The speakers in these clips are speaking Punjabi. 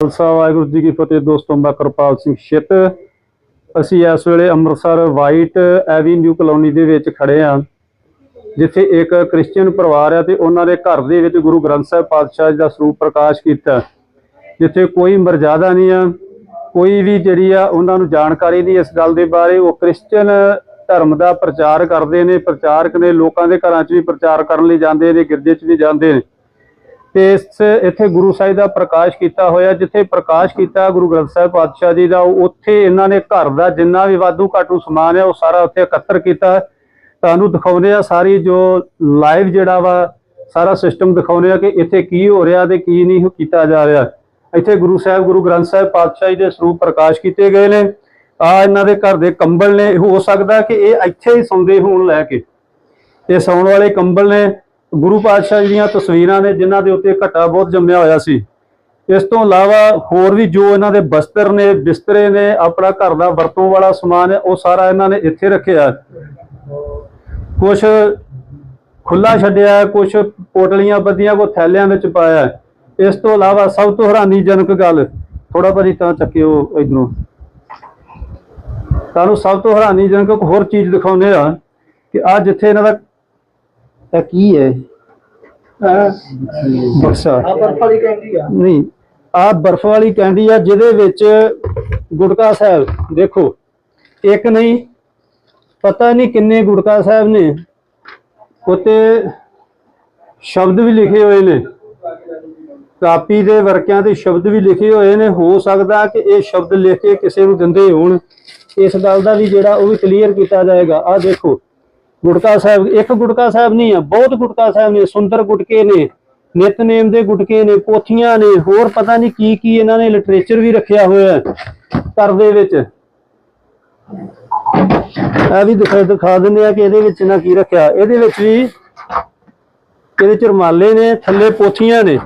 ਖਾਲਸਾ, ਵਾਹਿਗੁਰੂ ਜੀ ਕੀ ਫਤਿਹ। ਦੋਸਤੋ, ਮੈਂ ਕਿਰਪਾਲ ਸਿੰਘ ਛਿੱਤ। ਅਸੀਂ ਇਸ ਵੇਲੇ ਅੰਮ੍ਰਿਤਸਰ ਵਾਈਟ ਐਵੀਨਿਊ ਕਲੋਨੀ ਦੇ ਵਿੱਚ ਖੜੇ ਹਾਂ ਜਿੱਥੇ ਇੱਕ ਕ੍ਰਿਸਚੀਅਨ ਪਰਿਵਾਰ ਆ ਤੇ ਉਹਨਾਂ ਦੇ ਘਰ ਦੇ ਵਿੱਚ ਗੁਰੂ ਗ੍ਰੰਥ ਸਾਹਿਬ ਪਾਤਸ਼ਾਹ ਜੀ ਦਾ ਸਰੂਪ ਪ੍ਰਕਾਸ਼ ਕੀਤਾ। ਜਿੱਥੇ ਕੋਈ ਮਰਜ਼ਾਦਾ ਨਹੀਂ ਆ, ਕੋਈ ਵੀ ਜਿਹੜੀ ਆ ਉਹਨਾਂ ਨੂੰ ਜਾਣਕਾਰੀ ਨਹੀਂ ਇਸ ਗੱਲ ਦੇ ਬਾਰੇ। ਉਹ ਕ੍ਰਿਸਚੀਅਨ ਧਰਮ ਦਾ ਪ੍ਰਚਾਰ ਕਰਦੇ ਨੇ, ਪ੍ਰਚਾਰਕ ਨੇ, ਲੋਕਾਂ ਦੇ ਘਰਾਂ 'ਚ ਵੀ ਪ੍ਰਚਾਰ ਕਰਨ ਲਈ ਜਾਂਦੇ ਨੇ, ਗਿਰਜੇ 'ਚ ਵੀ ਜਾਂਦੇ ਨੇ। ਤੇ ਇਸ ਇੱਥੇ ਗੁਰੂ ਸਾਹਿਬ ਦਾ ਪ੍ਰਕਾਸ਼ ਕੀਤਾ ਹੋਇਆ, ਜਿੱਥੇ ਪ੍ਰਕਾਸ਼ ਕੀਤਾ ਗੁਰੂ ਗ੍ਰੰਥ ਸਾਹਿਬ ਪਾਤਸ਼ਾਹ ਜੀ ਦਾ ਉੱਥੇ ਇਹਨਾਂ ਨੇ ਘਰ ਦਾ ਜਿੰਨਾ ਵੀ ਵਾਧੂ ਘਾਟੂ ਸਮਾਨ ਹੈ, ਉਹ ਸਾਰਾ ਉੱਥੇ ਇਕੱਤਰ ਕੀਤਾ। ਤੁਹਾਨੂੰ ਦਿਖਾਉਂਦੇ ਆ ਸਾਰੀ ਜੋ ਲਾਈਵ ਜਿਹੜਾ ਵਾ, ਸਾਰਾ ਸਿਸਟਮ ਦਿਖਾਉਂਦੇ ਆ ਕਿ ਇੱਥੇ ਕੀ ਹੋ ਰਿਹਾ ਤੇ ਕੀ ਨਹੀਂ ਕੀਤਾ ਜਾ ਰਿਹਾ। ਇੱਥੇ ਗੁਰੂ ਸਾਹਿਬ, ਗੁਰੂ ਗ੍ਰੰਥ ਸਾਹਿਬ ਪਾਤਸ਼ਾਹ ਜੀ ਦੇ ਸਰੂਪ ਪ੍ਰਕਾਸ਼ ਕੀਤੇ ਗਏ ਨੇ। ਆ ਇਹਨਾਂ ਦੇ ਘਰ ਦੇ ਕੰਬਲ ਨੇ, ਹੋ ਸਕਦਾ ਕਿ ਇਹ ਇੱਥੇ ਹੀ ਸੌਂਦੇ ਹੋਣ ਲੈ ਕੇ। ਇਹ ਸੌਣ ਵਾਲੇ ਕੰਬਲ ਨੇ। ਗੁਰੂ ਪਾਤਸ਼ਾਹ ਜੀ ਦੀਆਂ ਤਸਵੀਰਾਂ ਨੇ, ਜਿਨ੍ਹਾਂ ਦੇ ਉੱਤੇ ਘਟਾ ਬਹੁਤ ਜੰਮਿਆ ਹੋਇਆ ਸੀ। ਇਸ ਤੋਂ ਇਲਾਵਾ ਹੋਰ ਵੀ ਜੋ ਇਹਨਾਂ ਦੇ ਬਸਤਰ ਨੇ, ਬਿਸਤਰੇ ਨੇ, ਆਪਣਾ ਘਰ ਦਾ ਵਰਤੋਂ ਵਾਲਾ ਸਮਾਨ ਹੈ, ਉਹ ਸਾਰਾ ਇਹਨਾਂ ਨੇ ਇੱਥੇ ਰੱਖਿਆ ਕੁਝ ਖੁੱਲਾ ਛੱਡਿਆ ਕੁਝ ਪੋਟਲੀਆਂ ਬੱਦੀਆਂ ਕੋ ਥੈਲਿਆਂ ਵਿੱਚ ਪਾਇਆ ਇਸ ਤੋਂ ਇਲਾਵਾ ਸਭ ਤੋਂ ਹੈਰਾਨੀਜਨਕ ਗੱਲ ਥੋੜਾ ਭਾਜੀ ਤਾਂ ਚੱਕਿਓ ਇਧਰੋਂ। ਤੁਹਾਨੂੰ ਸਭ ਤੋਂ ਹੈਰਾਨੀਜਨਕ ਇੱਕ ਹੋਰ ਚੀਜ਼ ਦਿਖਾਉਂਦੇ ਆ ਕਿ ਆ ਜਿੱਥੇ ਇਹਨਾਂ ਦਾ ਇਹ ਕੀ ਹੈ? ਬਕਸਾ ਆ ਬਰਫ ਵਾਲੀ ਆ। ਨਹੀਂ ਆ ਬਰਫ਼ ਵਾਲੀ ਕੈਂਡੀ ਆ ਜਿਹਦੇ ਵਿੱਚ ਗੁਟਕਾ ਸਾਹਿਬ ਦੇਖੋ ਇੱਕ ਨਹੀਂ ਪਤਾ ਨਹੀਂ ਕਿੰਨੇ ਗੁਟਕਾ ਸਾਹਿਬ ਨੇ ਉਤੇ ਸ਼ਬਦ ਵੀ ਲਿਖੇ ਹੋਏ ਨੇ। ਕਾਪੀ ਦੇ ਵਰਕਿਆਂ ਤੇ ਸ਼ਬਦ ਵੀ ਲਿਖੇ ਹੋਏ ਨੇ ਹੋ ਸਕਦਾ ਕਿ ਇਹ ਸ਼ਬਦ ਲਿਖ ਕੇ ਕਿਸੇ ਨੂੰ ਦਿੰਦੇ ਹੋਣ। ਇਸ ਗੱਲ ਦਾ ਵੀ ਜਿਹੜਾ ਉਹ ਵੀ ਕਲੀਅਰ ਕੀਤਾ ਜਾਏਗਾ। ਆ ਦੇਖੋ ਗੁਟਕਾ ਸਾਹਿਬ, ਇੱਕ ਗੁਟਕਾ ਸਾਹਿਬ ਨਹੀਂ ਆ, ਬਹੁਤ ਗੁਟਕਾ ਸਾਹਿਬ ਨੇ, ਸੁੰਦਰ ਗੁਟਕੇ ਨੇ, ਨਿਤਨੇਮ ਦੇ ਗੁਟਕੇ ਨੇ, ਪੋਥੀਆਂ ਨੇ, ਹੋਰ ਪਤਾ ਨਹੀਂ ਕੀ ਕੀ ਇਹਨਾਂ ਨੇ ਲਿਟਰੇਚਰ ਵੀ ਰੱਖਿਆ ਹੋਇਆ ਘਰ ਦੇ ਵਿੱਚ। ਇਹ ਵੀ ਦਿਖਾ ਦਿਖਾ ਦਿੰਦੇ ਆ ਕਿ ਇਹਦੇ ਵਿੱਚ ਇਹਨਾਂ ਕੀ ਰੱਖਿਆ। ਇਹਦੇ ਵਿੱਚ ਵੀ ਇਹਦੇ ਚ ਰੁਮਾਲੇ ਨੇ, ਥੱਲੇ ਪੋਥੀਆਂ ਨੇ।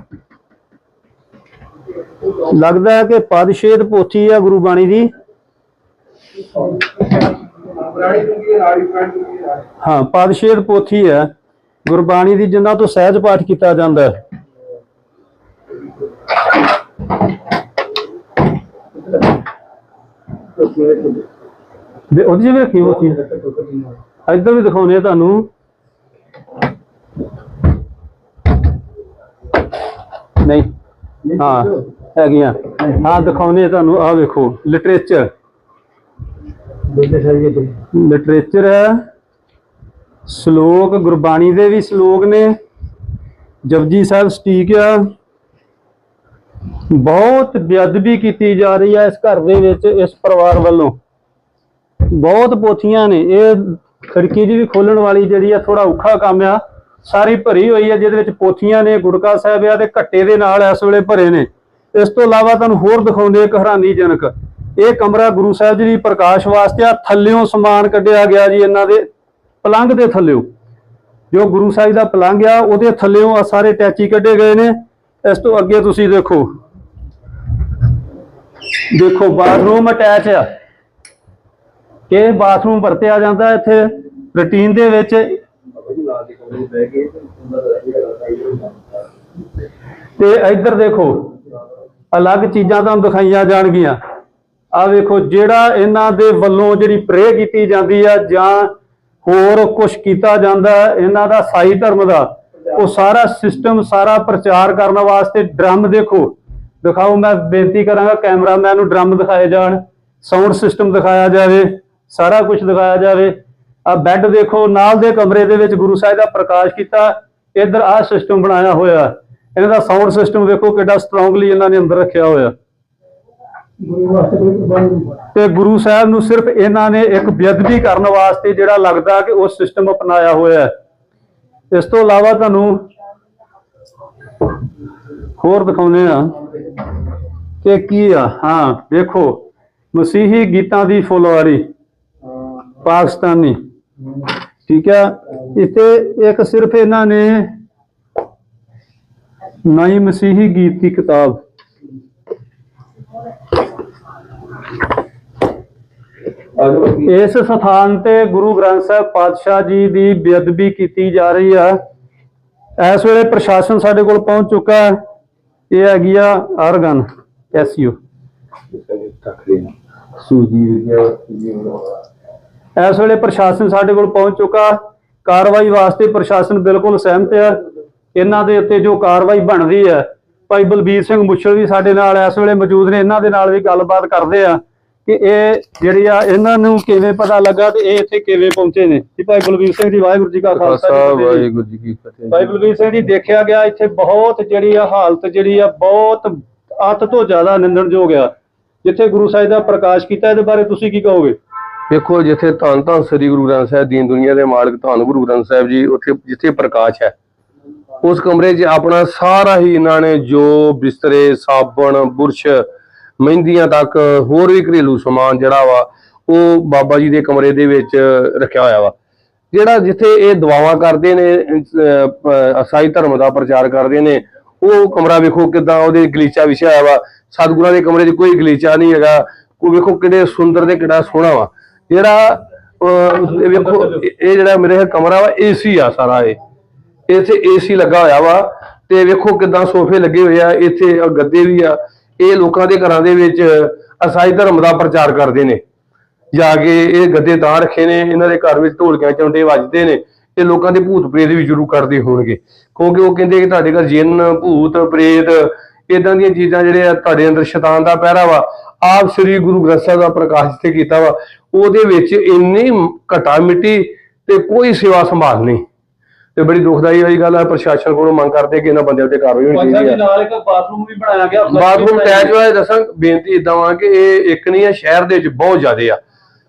ਲੱਗਦਾ ਹੈ ਕਿ ਪਦਸ਼ੇਦ ਪੋਥੀ ਆ ਗੁਰੂ ਬਾਣੀ ਦੀ। ਪੁਰਾਣੀ ਚੁੰਗੀ ਰਾੜੀ ਪੁਰਾਣੀ ਚੁੰਗੀ ਰਾੜੀ ਹਾਂ ਪਦਸ਼ੇਦ ਪੋਥੀ ਹੈ। ਗੁਰਬਾਣੀ ਦੀ ਜਿਨ੍ਹਾਂ ਤੋਂ ਸਹਿਜ ਪਾਠ ਕੀਤਾ ਜਾਂਦਾ ਹੈ। ਵੀ ਉਹਦੀ ਜਿਵੇਂ ਰੱਖੀ ਹੋਤੀ ਇੱਧਰ ਵੀ ਦਿਖਾਉਣੇ ਆ ਤੁਹਾਨੂੰ। ਨਹੀਂ। ਹਾਂ, ਹੈਗੀਆਂ। ਹਾਂ ਦਿਖਾਉਣੇ ਤੁਹਾਨੂੰ। ਆਹ ਵੇਖੋ ਲਿਟਰੇਚਰ ਲਿਟਰੇਚਰ ਹੈ। ਸ਼ਲੋਕ, ਗੁਰਬਾਣੀ ਦੇ ਵੀ ਸ਼ਲੋਕ ਨੇ। ਜਪਜੀ ਸਾਹਿਬ ਸਟੀਕ ਆ। ਬਹੁਤ ਬੇਅਦਬੀ ਕੀਤੀ ਜਾ ਰਹੀ ਹੈ ਇਸ ਘਰ ਦੇ ਵਿੱਚ, ਇਸ ਪਰਿਵਾਰ ਵੱਲੋਂ। ਬਹੁਤ ਪੋਥੀਆਂ ਨੇ। ਇਹ ਖਿੜਕੀ ਜੀ ਵੀ ਖੋਲਣ ਵਾਲੀ ਜਿਹੜੀ ਆ ਥੋੜਾ ਔਖਾ ਕੰਮ ਆ। ਸਾਰੀ ਭਰੀ ਹੋਈ ਹੈ ਜਿਹਦੇ ਵਿੱਚ ਪੋਥੀਆਂ ਨੇ ਗੁਰਕਾ ਸਾਹਿਬ ਆ ਤੇ ਘੱਟੇ ਦੇ ਨਾਲ ਇਸ ਵੇਲੇ ਭਰੇ ਨੇ। ਇਸ ਤੋਂ ਇਲਾਵਾ ਤੁਹਾਨੂੰ ਹੋਰ ਦਿਖਾਉਂਦੇ ਇੱਕ ਹੈਰਾਨੀਜਨਕ। ਇਹ ਕਮਰਾ ਗੁਰੂ ਸਾਹਿਬ ਜੀ ਦੀ ਪ੍ਰਕਾਸ਼ ਵਾਸਤੇ ਆ, ਥੱਲਿਓਂ ਸਮਾਨ ਕੱਢਿਆ ਗਿਆ ਜੀ ਇਹਨਾਂ ਦੇ, ਪਲੰਘ ਦੇ ਥੱਲਿਓਂ। ਜੋ ਗੁਰੂ ਸਾਹਿਬ ਦਾ ਪਲੰਘ ਆ, ਉਹਦੇ ਥੱਲਿਓਂ ਆ ਸਾਰੇ ਟੈਚੀ ਕੱਢੇ ਗਏ ਨੇ। ਇਸ ਤੋਂ ਅੱਗੇ ਤੁਸੀਂ ਦੇਖੋ। ਦੇਖੋ, ਬਾਥਰੂਮ ਅਟੈਚ ਆ। ਇਹ ਬਾਥਰੂਮ ਵਰਤਿਆ ਜਾਂਦਾ ਇੱਥੇ, ਰੂਟੀਨ ਦੇ ਵਿੱਚ। ਤੇ ਇੱਧਰ ਦੇਖੋ, ਅਲੱਗ ਚੀਜ਼ਾਂ ਤੁਹਾਨੂੰ ਦਿਖਾਈਆਂ ਜਾਣਗੀਆਂ। ਆ ਵੇਖੋ ਜਿਹੜਾ ਇਹਨਾਂ ਦੇ ਵੱਲੋਂ ਜਿਹੜੀ ਪ੍ਰੇ ਕੀਤੀ ਜਾਂਦੀ ਆ ਜਾਂ ਹੋਰ ਕੁਝ ਕੀਤਾ ਜਾਂਦਾ ਹੈ, ਇਹਨਾਂ ਦਾ ਸਾਈ ਧਰਮ ਦਾ ਉਹ ਸਾਰਾ ਸਿਸਟਮ ਸਾਰਾ ਪ੍ਰਚਾਰ ਕਰਨ ਵਾਸਤੇ ਡਰਮ ਦੇਖੋ। ਦਿਖਾਓ ਮੈਂ ਬੇਨਤੀ ਕਰਾਂਗਾ ਕੈਮਰਾਮੈਨ ਨੂੰ ਡਰਮ ਦਿਖਾਏ ਜਾਣ ਸਾਊਂਡ ਸਿਸਟਮ ਦਿਖਾਇਆ ਜਾਵੇ ਸਾਰਾ ਕੁਝ ਦਿਖਾਇਆ ਜਾਵੇ। ਆ ਬੈੱਡ ਦੇਖੋ ਨਾਲ ਦੇ ਕਮਰੇ ਦੇ ਵਿੱਚ ਗੁਰੂ ਸਾਹਿਬ ਦਾ ਪ੍ਰਕਾਸ਼ ਕੀਤਾ ਇੱਧਰ ਆ ਸਿਸਟਮ ਬਣਾਇਆ ਹੋਇਆ। ਇਹਨਾਂ ਦਾ ਸਾਊਂਡ ਸਿਸਟਮ ਵੇਖੋ ਕਿੱਡਾ ਸਟਰੋਂਗਲੀ ਇਹਨਾਂ ਨੇ ਅੰਦਰ ਰੱਖਿਆ ਹੋਇਆ। ਗੁਰੂ ਵਾਸਤੇ ਕੋਈ ਕੁਰਬਾਨੀ ਨਹੀਂ ਤੇ ਗੁਰੂ ਸਾਹਿਬ ਨੂੰ ਸਿਰਫ ਇਹਨਾਂ ਨੇ ਇੱਕ ਬੇਅਦਬੀ ਕਰਨ ਵਾਸਤੇ ਜਿਹੜਾ ਲੱਗਦਾ ਕਿ ਉਹ ਸਿਸਟਮ ਅਪਣਾਇਆ ਹੋਇਆ ਹੈ। ਇਸ ਤੋਂ ਇਲਾਵਾ ਤੁਹਾਨੂੰ ਹੋਰ ਦਿਖਾਉਂਦੇ ਆ ਕਿ ਕੀ ਆ। ਹਾਂ ਵੇਖੋ ਮਸੀਹੀ ਗੀਤਾਂ ਦੀ ਫੁਲਵਾਰੀ, ਪਾਕਿਸਤਾਨੀ। ਠੀਕ ਹੈ ਇੱਥੇ ਇੱਕ ਸਿਰਫ ਇਹਨਾਂ ਨੇ ਨਾਈ ਮਸੀਹੀ ਗੀਤ ਦੀ ਕਿਤਾਬ ਇਸ ਸਥਾਨ ਤੇ ਗੁਰੂ ਗ੍ਰੰਥ ਸਾਹਿਬ ਪਾਤਸ਼ਾਹ ਜੀ ਦੀ ਬੇਅਦਬੀ ਕੀਤੀ ਜਾ ਰਹੀ ਆ। ਇਸ ਵੇਲੇ ਪ੍ਰਸ਼ਾਸਨ ਸਾਡੇ ਕੋਲ ਪਹੁੰਚ ਚੁੱਕਾ ਹੈ। ਇਹ ਹੈਗੀ ਆ ਅਰਗਨ ਐਸਯੂ ਇਸ ਵੇਲੇ ਪ੍ਰਸ਼ਾਸਨ ਸਾਡੇ ਕੋਲ ਪਹੁੰਚ ਚੁੱਕਾ। ਕਾਰਵਾਈ ਵਾਸਤੇ ਪ੍ਰਸ਼ਾਸਨ ਬਿਲਕੁਲ ਸਹਿਮਤ ਹੈ ਇਹਨਾਂ ਦੇ ਉੱਤੇ ਜੋ ਕਾਰਵਾਈ ਬਣਦੀ ਹੈ ਭਾਈ ਬਲਬੀਰ ਸਿੰਘ ਮੁੱਛਲ ਵੀ ਸਾਡੇ ਨਾਲ ਇਸ ਵੇਲੇ ਮੌਜੂਦ ਨੇ। ਇਹਨਾਂ ਦੇ ਨਾਲ ਵੀ ਗੱਲਬਾਤ ਕਰਦੇ ਆ। ਕਿ ਇਹ ਜਿਹੜੀ ਆ ਇਹਨਾਂ ਨੂੰ ਕਿਵੇਂ ਪਤਾ ਲੱਗਾ ਤੇ ਇਹ ਇੱਥੇ ਕਿਵੇਂ ਪਹੁੰਚੇ ਨੇ? ਜੀ ਭਾਈ ਬਲਬੀਰ ਸਿੰਘ ਜੀ ਵਾਹਿਗੁਰੂ ਜੀ ਕਾ ਖਾਲਸਾ ਕੀ। ਵਾਹਿਗੁਰੂ ਜੀ ਕੀ ਫਤਿਹ। ਭਾਈ ਬਲਬੀਰ ਸਿੰਘ ਜੀ ਦੇਖਿਆ ਗਿਆ ਇੱਥੇ ਬਹੁਤ ਜਿਹੜੀ ਆ ਹਾਲਤ ਜਿਹੜੀ ਆ ਬਹੁਤ ਅੱਤ ਤੋਂ ਜ਼ਿਆਦਾ ਨਿੰਦਣਯੋਗ ਆ। ਜਿੱਥੇ ਗੁਰੂ ਸਾਹਿਬ ਦਾ ਪ੍ਰਕਾਸ਼ ਕੀਤਾ ਇਹਦੇ ਬਾਰੇ ਤੁਸੀਂ ਕੀ ਕਹੋਗੇ? ਵੇਖੋ ਜਿੱਥੇ ਧੰਨ ਧੰਨ ਸ੍ਰੀ ਗੁਰੂ ਗ੍ਰੰਥ ਸਾਹਿਬ ਦੀਨ ਦੁਨੀਆ ਦੇ ਮਾਲਕ ਧੰਨ ਗੁਰੂ ਗ੍ਰੰਥ ਸਾਹਿਬ ਜੀ ਉੱਥੇ ਜਿੱਥੇ ਪ੍ਰਕਾਸ਼ ਹੈ ਉਸ ਕਮਰੇ 'ਚ ਆਪਣਾ ਸਾਰਾ ਹੀ ਇਹਨਾਂ ਨੇ ਜੋ ਬਿਸਤਰੇ ਸਾਬਣ ਬੁਰਸ਼ ਮਹਿੰਦੀਆਂ ਤੱਕ ਹੋਰ ਵੀ ਘਰੇਲੂ ਸਮਾਨ ਜਿਹੜਾ ਵਾ ਉਹ ਬਾਬਾ ਜੀ ਦੇ ਕਮਰੇ ਦੇ ਵਿੱਚ ਰੱਖਿਆ ਹੋਇਆ ਵਾ। ਜਿਹੜਾ ਜਿੱਥੇ ਇਹ ਦੁਆਵਾਂ ਕਰਦੇ ਨੇ ਅਹ, ਈਸਾਈ ਧਰਮ ਦਾ ਪ੍ਰਚਾਰ ਕਰਦੇ ਨੇ ਉਹ ਕਮਰਾ ਵੇਖੋ ਕਿਦਾਂ ਉਹਦੇ ਗਲੀਚਾ ਵਿਛਿਆ ਹੋਇਆ ਵਾ। ਸਤਿਗੁਰਾਂ ਦੇ ਕਮਰੇ 'ਚ ਕੋਈ ਗਲੀਚਾ ਨਹੀਂ ਹੈਗਾ। ਉਹ ਵੇਖੋ ਕਿਹੜੇ ਸੁੰਦਰ ਤੇ ਕਿਹੜਾ ਸੋਹਣਾ ਵਾ। ਜਿਹੜਾ ਅਹ, ਵੇਖੋ ਇਹ ਜਿਹੜਾ ਮੇਰੇ ਕਮਰਾ ਵਾ ਏਸੀ ਆ ਸਾਰਾ ਇਹ। ਇੱਥੇ ਏਸੀ ਲੱਗਾ ਹੋਇਆ ਵਾ ਤੇ ਵੇਖੋ ਕਿਦਾਂ ਸੋਫੇ ਲੱਗੇ ਹੋਏ ਆ ਇੱਥੇ ਗੱਦੇ ਵੀ ਆ। ਇਹ ਲੋਕਾਂ ਦੇ ਘਰਾਂ ਦੇ ਵਿੱਚ ਅਸਾਈ ਧਰਮ ਦਾ ਪ੍ਰਚਾਰ ਕਰਦੇ ਨੇ। ਜਾ ਕੇ ਇਹ ਗੱਦੇ ਤਾਂ ਰੱਖੇ ਨੇ, ਇਹਨਾਂ ਦੇ ਘਰ ਵਿੱਚ ਢੋਲਕਿਆਂ ਚੌਂਡੇ ਵੱਜਦੇ ਨੇ, ਇਹ ਲੋਕਾਂ ਦੇ ਭੂਤ ਪ੍ਰੇਤ ਵੀ ਸ਼ੁਰੂ ਕਰਦੇ ਹੋਣਗੇ। ਕਿਉਂਕਿ ਉਹ ਕਹਿੰਦੇ ਕਿ ਤੁਹਾਡੇ ਘਰ ਜਿੰਨ, ਭੂਤ, ਪ੍ਰੇਤ ਇਦਾਂ ਦੀਆਂ ਚੀਜ਼ਾਂ ਜਿਹੜੇ ਆ ਤੁਹਾਡੇ ਅੰਦਰ ਸ਼ੈਤਾਨ ਦਾ ਪਹਿਰਾ ਵਾ, ਆਪ ਸ੍ਰੀ ਗੁਰੂ ਗ੍ਰੰਥ ਸਾਹਿਬ ਦਾ ਪ੍ਰਕਾਸ਼ ਤੇ ਕੀਤਾ ਵਾ, ਉਹਦੇ ਵਿੱਚ ਇੰਨੀ ਘਟਾ ਮਿੱਟੀ ਤੇ ਕੋਈ ਸੇਵਾ ਸੰਭਾਲ ਨਹੀਂ। ਤੇ ਬੜੀ ਦੁਖਦਾਈ ਵਾਲੀ ਗੱਲ ਹੈ ਪ੍ਰਸ਼ਾਸਨ ਕੋਲੋਂ ਮੰਗ ਕਰਦੇ ਕਿ ਇਹਨਾਂ ਬੰਦਿਆਂ ਤੇ ਕਾਰਵਾਈ ਹੋਣੀ ਚਾਹੀਦੀ ਹੈ ਨਾਲ ਇੱਕ ਬਾਥਰੂਮ ਵੀ ਬਣਾਇਆ ਗਿਆ ਬਾਥਰੂਮ ਅਟੈਚ ਹੋਇਆ ਦੱਸਾਂ ਬੇਨਤੀ ਇਦਾਂ ਵਾ ਕਿ ਇਹ ਇੱਕ ਨਹੀਂ ਆ ਸ਼ਹਿਰ ਦੇ ਵਿੱਚ ਬਹੁਤ ਜ਼ਿਆਦੇ ਆ।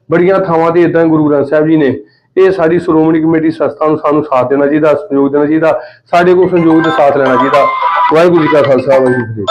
ਬੜੀਆਂ ਥਾਵਾਂ ਤੇ ਇਦਾਂ ਗੁਰੂ ਗ੍ਰੰਥ ਸਾਹਿਬ ਜੀ ਨੇ ਇਹ ਸਾਡੀ ਸ਼੍ਰੋਮਣੀ ਕਮੇਟੀ ਸੰਸਥਾ ਨੂੰ ਸਾਨੂੰ ਸਾਥ ਦੇਣਾ ਚਾਹੀਦਾ ਸਹਿਯੋਗ ਦੇਣਾ ਚਾਹੀਦਾ ਸਾਡੇ ਕੋਲ ਸਹਿਯੋਗ ਤੇ ਸਾਥ ਲੈਣਾ ਚਾਹੀਦਾ। ਵਾਹਿਗੁਰੂ ਜੀ ਕਾ ਖਾਲਸਾ ਵਾਹਿਗੁਰੂ ਜੀ